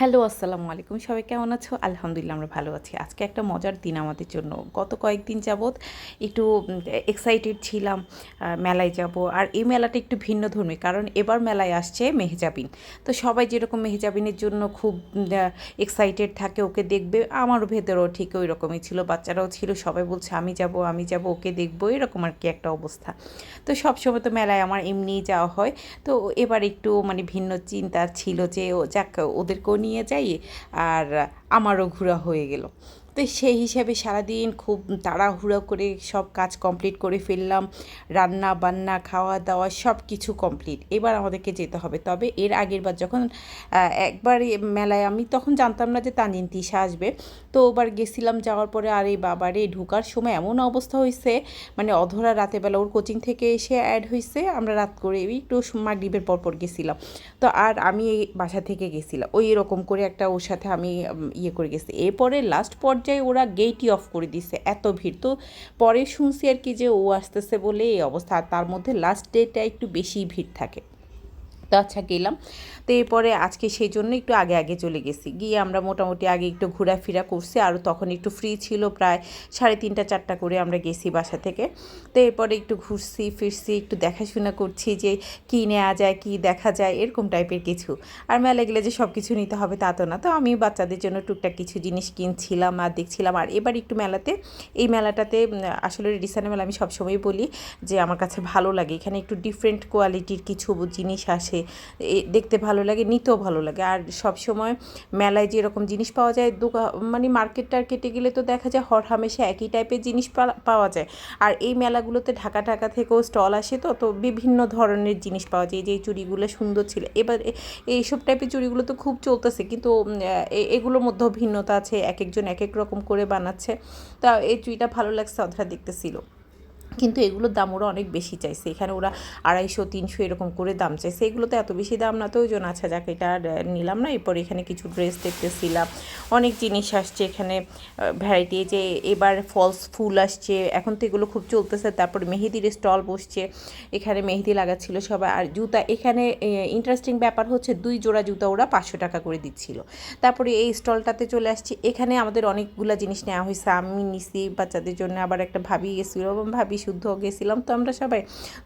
Hello, আসসালামু আলাইকুম। সবাই কেমন আছো? আলহামদুলিল্লাহ, আমরা ভালো আছি। আজকে একটা মজার দিন আমাদের জন্য। গত কয়েকদিন যাবৎ একটু এক্সাইটেড ছিলাম মেলায় যাব। আর এই মেলাটা একটু ভিন্ন ধর্মী, কারণ এবার মেলায় আসছে মেহজাবিন। তো সবাই যেরকম মেহজাবিনের জন্য খুব এক্সাইটেড থাকে, ওকে দেখবে, আমারও ভেতরেও ঠিক ওই রকমই ছিল, বাচ্চারাও ছিল, সবাই বলছে, আমি যাব আমি যাব, ওকে দেখব। এরকম আর কি একটা অবস্থা। তো সবসময় তো মেলায় আমার এমনিই যাওয়া হয়। তো এবার একটু মানে ভিন্ন চিন্তা ছিল যে যাক, ওদেরকেও নিয়ে যাই আর আমারও ঘোরা হয়ে গেল। তো সেই হিসাবে সারাদিন খুব তাড়াহুড়ো করে সব কাজ কমপ্লিট করে ফেললাম। রান্না বান্না, খাওয়া দাওয়া সব কিছু কমপ্লিট। এবার আমাদেরকে যেতে হবে। তবে এর আগের বার যখন একবার মেলায় আমি তখন জানতাম না যে তানজিন তিশা আসবে। তো ওবার গেছিলাম যাওয়ার পরে আর এই বাবারে, ঢোকার সময় এমন অবস্থা হয়েছে মানে অধরা রাতে বেলা ওর কোচিং থেকে এসে অ্যাড হয়েছে আমরা রাত করে একটু মাগরিবের পর পর গেছিলাম। তো আর আমি এই বাসা থেকে গেছিলাম। ওই এরকম করে একটা ওর সাথে আমি ইয়ে করে গেছি। এরপরে লাস্ট পর্যায়ে ওরা গেটই অফ করে দিছে, এত ভিড়। তো পরে শুনছি আর কি যে ও আসতেছে বলে এই অবস্থা তার মধ্যে লাস্ট ডেটা একটু বেশি ভিড় থাকে। তো আচ্ছা গেলাম। তো এরপরে আজকে সেই জন্য একটু আগে আগে চলে গেছি। গিয়ে আমরা মোটামুটি আগে একটু ঘোরাফেরা করছি। আর তখন একটু ফ্রি ছিল, প্রায় সাড়ে তিনটা, চারটা করে আমরা গেছি বাসা থেকে। তো এরপরে একটু ঘুরছি, ফিরছি, একটু দেখাশোনা করছি যে কী নেওয়া যায়, কী দেখা যায়, এরকম টাইপের কিছু। আর মেলা গেলে যে সব কিছু নিতে হবে তা তো না। তো আমি বাচ্চাদের জন্য টুকটাক কিছু জিনিস কিনছিলাম আর দেখছিলাম। আর এবার একটু মেলাতে, এই মেলাটাতে আসলে রেডিসানের মেলা আমি সবসময় বলি যে আমার কাছে ভালো লাগে। এখানে একটু ডিফারেন্ট কোয়ালিটির কিছু জিনিস আসে। এ দেখতে ভালো লাগে, নিতেও ভালো লাগে। আর সব সময় মেলায় যেরকম জিনিস পাওয়া যায়, দোকা মানে মার্কেট টার্কেটে গেলে তো দেখা যায় হর হামেশা একই টাইপের জিনিস পাওয়া যায়। আর এই মেলাগুলোতে ঢাকা ঢাকা থেকেও স্টল আসে তো তো বিভিন্ন ধরনের জিনিস পাওয়া যায় যে এই চুড়িগুলো সুন্দর ছিল। এবার এইসব টাইপের চুড়িগুলো তো খুব চলতেছে, কিন্তু এগুলোর মধ্যেও ভিন্নতা আছে এক একজন এক এক রকম করে বানাচ্ছে। তা এই চুড়িটা ভালো লাগছে অধরা দেখতেছিল। কিন্তু এগুলোর দাম ওরা অনেক বেশি চাইছে। এখানে ওরা আড়াইশো, তিনশো এরকম করে দাম চাইছে। এগুলো তো এত বেশি দাম না তো ওই জন্য আচ্ছা যাকে এটা নিলাম না। এরপর এখানে কিছু ড্রেস দেখতেছিলাম। অনেক জিনিস আসছে এখানে ভ্যারাইটি যে এবার ফলস ফুল আসছে। এখন তো এগুলো খুব চলতেছে। তারপর মেহেদির স্টল বসছে। এখানে মেহেদি লাগাচ্ছিল সবাই। আর জুতা এখানে ইন্টারেস্টিং ব্যাপার হচ্ছে দুই জোড়া জুতা ওরা পাঁচশো টাকা করে দিচ্ছিল। তারপরে এই স্টলটাতে চলে আসছি। এখানে আমাদের অনেকগুলো জিনিস নেওয়া হয়েছে। আমি নিছি বাচ্চাদের জন্য আবার একটা ভাবি গেছিল। এবং ভাবি শুদ্ধ গেছিলাম, তো আমরা সবাই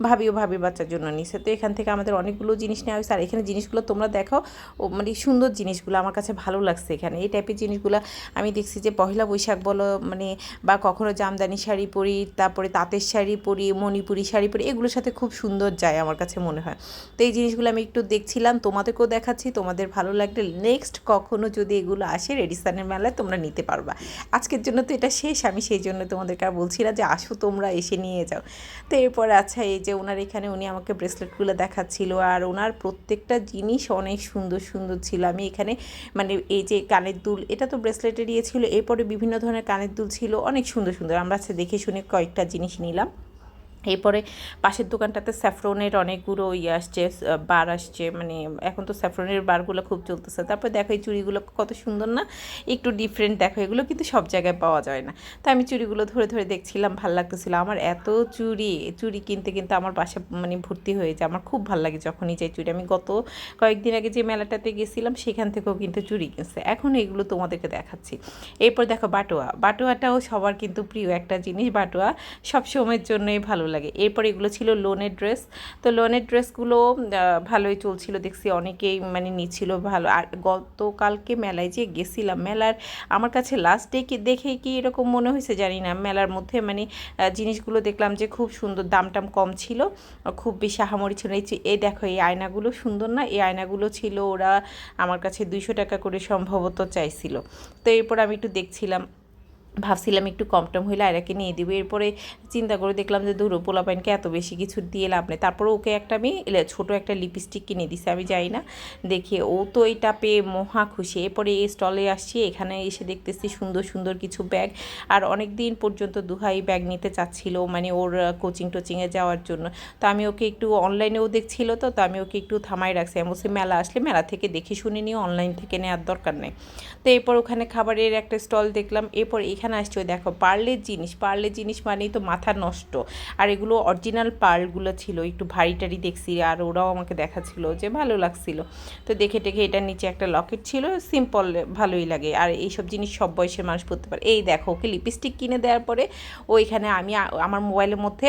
ভাবিও ভাবি বাচ্চার জন্য নিছে। তো এখান থেকে আমাদের অনেকগুলো জিনিস নেওয়া হয়েছে, আর এখানে জিনিসগুলো তোমরা দেখো, ও মানে সুন্দর জিনিসগুলো, আমার কাছে ভালো লাগছে এখানে। এই টাইপের জিনিসগুলো আমি দেখছি যে পহেলা বৈশাখ বলো মানে বা কখনো জামদানি শাড়ি পরি, তারপরে তাঁতের শাড়ি পরি, মণিপুরি শাড়ি পরি, এগুলোর সাথে খুব সুন্দর যায় আমার কাছে মনে হয়। তো এই জিনিসগুলো আমি একটু দেখছিলাম, তোমাদেরকেও দেখাচ্ছি, তোমাদের ভালো লাগলে নেক্সট কখনো যদি এগুলো আসে রেডিস্তানের মেলায় তোমরা নিতে পারবা। আজকের জন্য তো এটা শেষ, আমি সেই জন্য তোমাদেরকে আর বলছি না যে আসো তোমরা এসে নিয়ে যাও। তো এরপর আচ্ছা এই যে ওনার এখানে উনি আমাকে ব্রেসলেটগুলো দেখাচ্ছিল আর ওনার প্রত্যেকটা জিনিস অনেক সুন্দর সুন্দর ছিল। আমি এখানে মানে এই যে কানের দুল, এটা তো ব্রেসলেটে দিয়েছিল ছিল এরপরে বিভিন্ন ধরনের কানের দুল ছিল, অনেক সুন্দর সুন্দর। আমরা আচ্ছা দেখে শুনে কয়েকটা জিনিস নিলাম। এরপরে পাশের দোকানটাতে স্যাফরনের অনেকগুলো ইয়ে আসছে বার আসছে মানে এখন তো স্যাফরনের বারগুলো খুব চলতেছে। তারপর দেখো এই চুড়িগুলো কত সুন্দর না, একটু ডিফারেন্ট দেখো, এগুলো কিন্তু সব জায়গায় পাওয়া যায় না। তো আমি চুড়িগুলো ধরে ধরে দেখছিলাম, ভালো লাগতেছিল। আমার এত চুড়ি চুড়ি কিনতে কিনতে আমার বাসা মানে ভর্তি হয়ে যায়। আমার খুব ভালো লাগে যখনই যাই চুড়ি। আমি গত কয়েকদিন আগে যে মেলাটাতে গেছিলাম, সেখান থেকেও কিন্তু চুড়ি কিনছে। এখন এগুলো তোমাদেরকে দেখাচ্ছি। এরপর দেখো বাটোয়া। বাটোয়াটাও সবার কিন্তু প্রিয় একটা জিনিস। বাটোয়া সব সময়ের জন্যই ভালো লাগে। এরপর এগুলো ছিল লোনের ড্রেস। তো লোনের ড্রেসগুলো ভালোই চলছিল। দেখছি অনেকেই মানে নিচ্ছিল ভালো। আর গতকালকে মেলায় যে গেছিলাম, মেলার আমার কাছে লাস্ট ডে কি দেখে কি এরকম মনে হয়েছে জানি না। মেলার মধ্যে মানে জিনিসগুলো দেখলাম যে খুব সুন্দর দাম টাম কম ছিল। খুব বেশি আহামরি ছিল এই এই দেখো, এই আয়নাগুলো সুন্দর না? এই আয়নাগুলো ছিল ওরা আমার কাছে দুইশো টাকা করে সম্ভবত চাইছিল। তো এরপর আমি একটু দেখছিলাম। ভাবছিলাম একটু কম টম হইলে আয়রাকে নিয়ে দিব। এরপরে চিন্তা করে দেখলাম যে দূর পোলাপাইনকে এত বেশি কিছু দিয়ে লাভ নেই। তারপরে ওকে একটা আমি ছোট একটা লিপস্টিক কিনে দিছে, আমি যাই না। দেখে ও তো এটা পেয়ে মহা খুশি। এরপরে এই স্টলে আসছি, এখানে এসে দেখতেছি সুন্দর সুন্দর কিছু ব্যাগ। আর অনেক দিন পর্যন্ত দুহাই ব্যাগ নিতে চাচ্ছিল মানে ওর কোচিং টোচিংয়ে যাওয়ার জন্য। তো আমি ওকে একটু অনলাইনেও দেখছিল তো তো আমি ওকে একটু থামাই রাখছি। আমি বলছি, মেলা আসলে মেলা থেকে দেখে শুনে নিয়ে অনলাইন থেকে নেওয়ার দরকার নেই। তো এরপর ওখানে খাবারের একটা স্টল দেখলাম। এরপর এখানে আসছে, ওই দেখো, পার্লের জিনিস। পার্লের জিনিস মানেই তো মাথা নষ্ট। আর এগুলো অরিজিনাল পার্লগুলো ছিল, একটু ভারী টারি দেখছি, আর ওরাও আমাকে দেখাচ্ছিল যে ভালো লাগছিল। তো দেখে টেখে এটার নিচে একটা লকেট ছিল সিম্পল ভালোই লাগে। আর এইসব জিনিস সব বয়সের মানুষ পরতে পারে। এই দেখো, ওকে লিপস্টিক কিনে দেওয়ার পরে ওইখানে আমি আমার মোবাইলের মধ্যে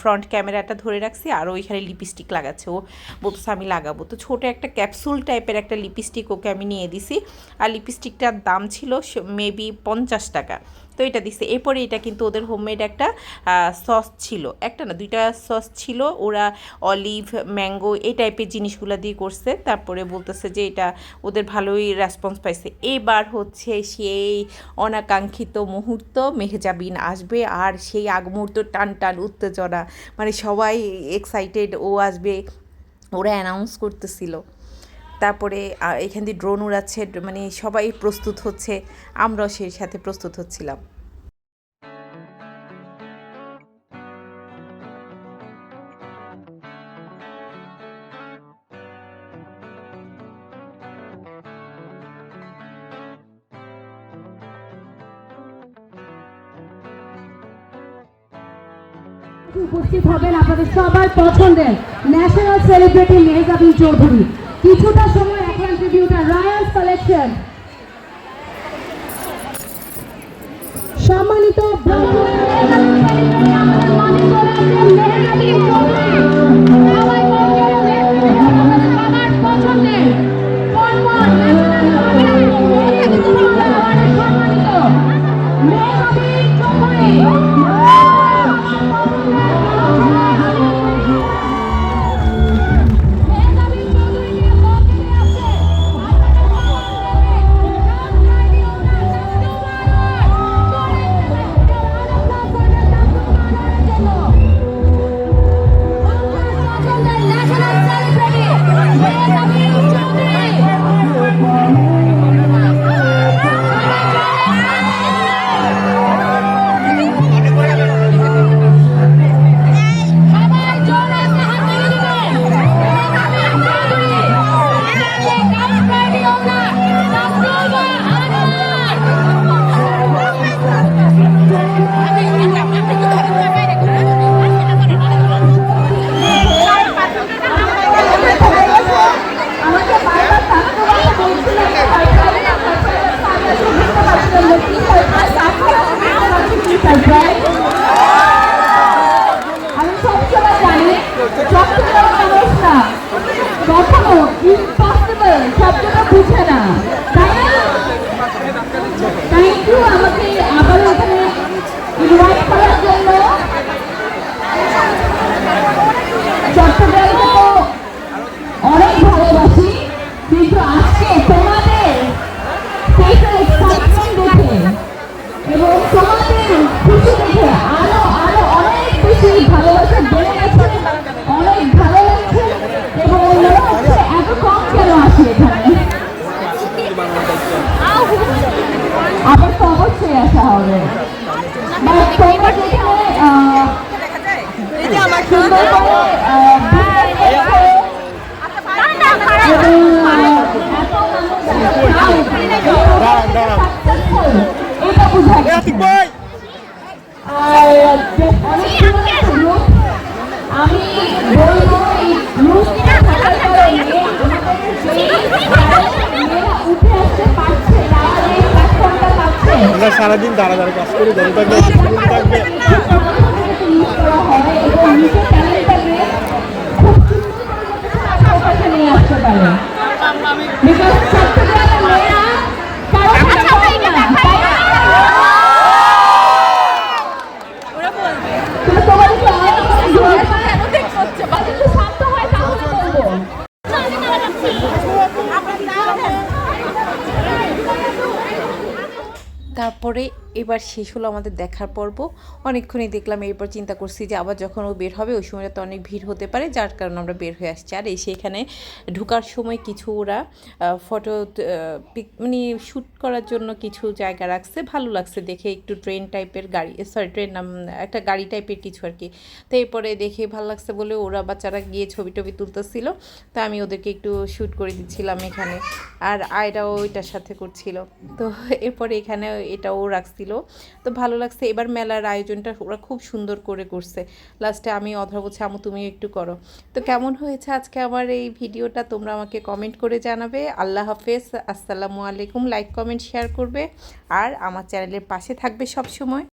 ফ্রন্ট ক্যামেরাটা ধরে রাখছি, আর ওইখানে লিপস্টিক লাগাচ্ছে। ও বলতেছে, আমি লাগাবো। তো ছোটো একটা ক্যাপসুল টাইপের একটা লিপস্টিক ওকে আমি নিয়ে দিছি। আর লিপস্টিকটার দাম ছিল মেবি পঞ্চাশ টাকা। তো এটা দিছে। এরপরে এটা কিন্তু ওদের হোমমেড একটা সস ছিল। একটা না, দুইটা সস ছিল। ওরা অলিভ ম্যাঙ্গো এই টাইপের জিনিসগুলো দিয়ে করছে। তারপরে বলতেছে যে এটা ওদের ভালোই রেসপন্স পাইছে। এবার হচ্ছে সেই অনাকাঙ্ক্ষিত মুহূর্ত মেহজাবিন আসবে আর সেই আগ মুহূর্ত টান টান উত্তেজনা মানে সবাই এক্সাইটেড ও আসবে। ওরা অ্যানাউন্স করতেছিল। তারপরে এখান দিয়ে ড্রোন উড়াচ্ছে মানে সবাই প্রস্তুত হচ্ছে, আমরাও সেই সাথে প্রস্তুত হচ্ছিলাম। উপস্থিত হবেন আপনাদের সবার পছন্দের ন্যাশনাল সেলিব্রিটি মেহজাবিন চৌধুরী। কিছুটা সময় এখন ট্রিবিউটার রয়্যাল কালেকশন সম্মানিত অনেকগুলো গ্রুপ, আমি বলব এই গ্রুপটা থাকার কারণে আমাদের উঠে আসতে পারছে তারা যে প্ল্যাটফর্মটা পাচ্ছে আমরা সারাদিন দাঁড়া দাঁড়া কাজ করি থাকবে করা খুব সুন্দর আসতে পারে তারপরে এবার শেষ হলো আমাদের দেখার পর্ব। অনেকক্ষণই দেখলাম, এরপর চিন্তা করছি যে আবার যখন ও বের হবে, ওই সময়টা তো অনেক ভিড় হতে পারে, যার কারণে আমরা বের হয়ে আসছি। আর এসে এখানে ঢুকার সময় কিছু ওরা ফটো মানে শ্যুট করার জন্য কিছু জায়গা রাখছে। ভালো লাগছে দেখে, একটু ট্রেন টাইপের গাড়ি সরি ট্রেন একটা গাড়ি টাইপের কিছু আর কি। তো এরপরে দেখে ভালো লাগছে বলে ওরা বাচ্চারা গিয়ে ছবি টবি তুলতেছিল। তো আমি ওদেরকে একটু শ্যুট করে দিচ্ছিলাম এখানে। আর আয়রাও ওইটার সাথে করছিল। তো এরপরে এখানে এটাও রাখছি। দিছিল তো ভালো লাগছে। এবার মেলার আয়োজনটা ওরা খুব সুন্দর করে করছে। লাস্টে আমি অধরা বলছি আমু তুমি একটু করো। তো কেমন হয়েছে আজকে আমার এই ভিডিওটা? তোমরা আমাকে কমেন্ট করে জানাবে। আল্লাহ হাফেজ। আসসালামু আলাইকুম। লাইক কমেন্ট শেয়ার করবে। আর আমার চ্যানেলের পাশে থাকবে সব সময়